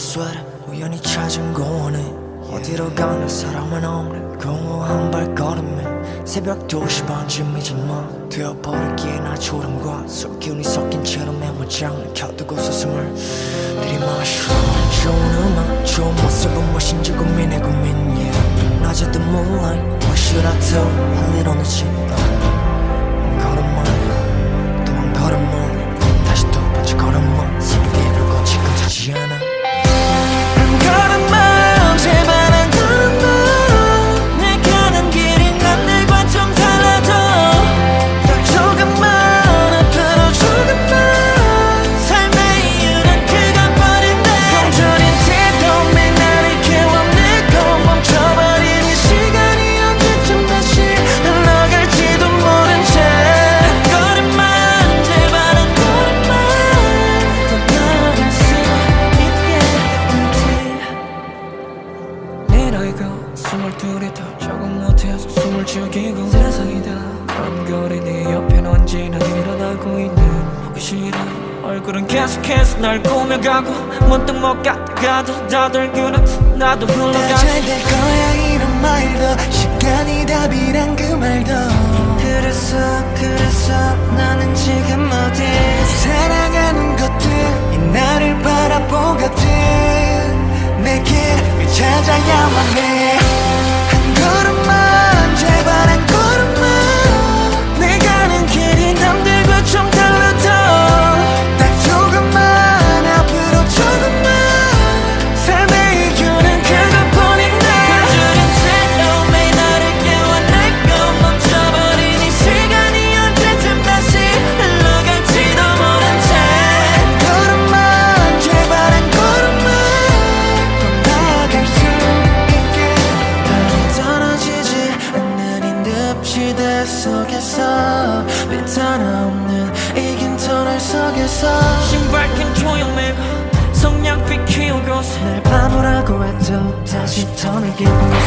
sweater. 우연히 찾은 공원에 어디로 가는 사람은 없는 공허한 발걸음에 새벽 2시 반쯤이지만 되어버리기에 나 졸음과 술기운이 섞인 채로 메모장을 켜두고서 숨을 들이마셔. 좋은 음악 좋은 모습은 무엇인지 고민해 고민 yeah. 낮에도 moonlight What should I do 둘이 다 적응 못해서 숨을 죽이고 세상이 다. 한거리 네 옆엔 언제나 일어나고 있는 호기심이라 얼굴은 계속해서 날 꾸며가고 문득 못 갔다가도 다들 그렇듯 나도 흘러가 잘될 거야 이런 말도. 시간이 답이란 그 말도. 그래서 그래서 나는 지금 어디? 사랑하는 것들 이 나를 바라보거든. 내길 찾아야만 해 속에서 빛하나 없는 이긴 터널 속에서 신발끈 조용매고 성냥빛 키우고서 날 바보라고 해도 다시 터널 기분에서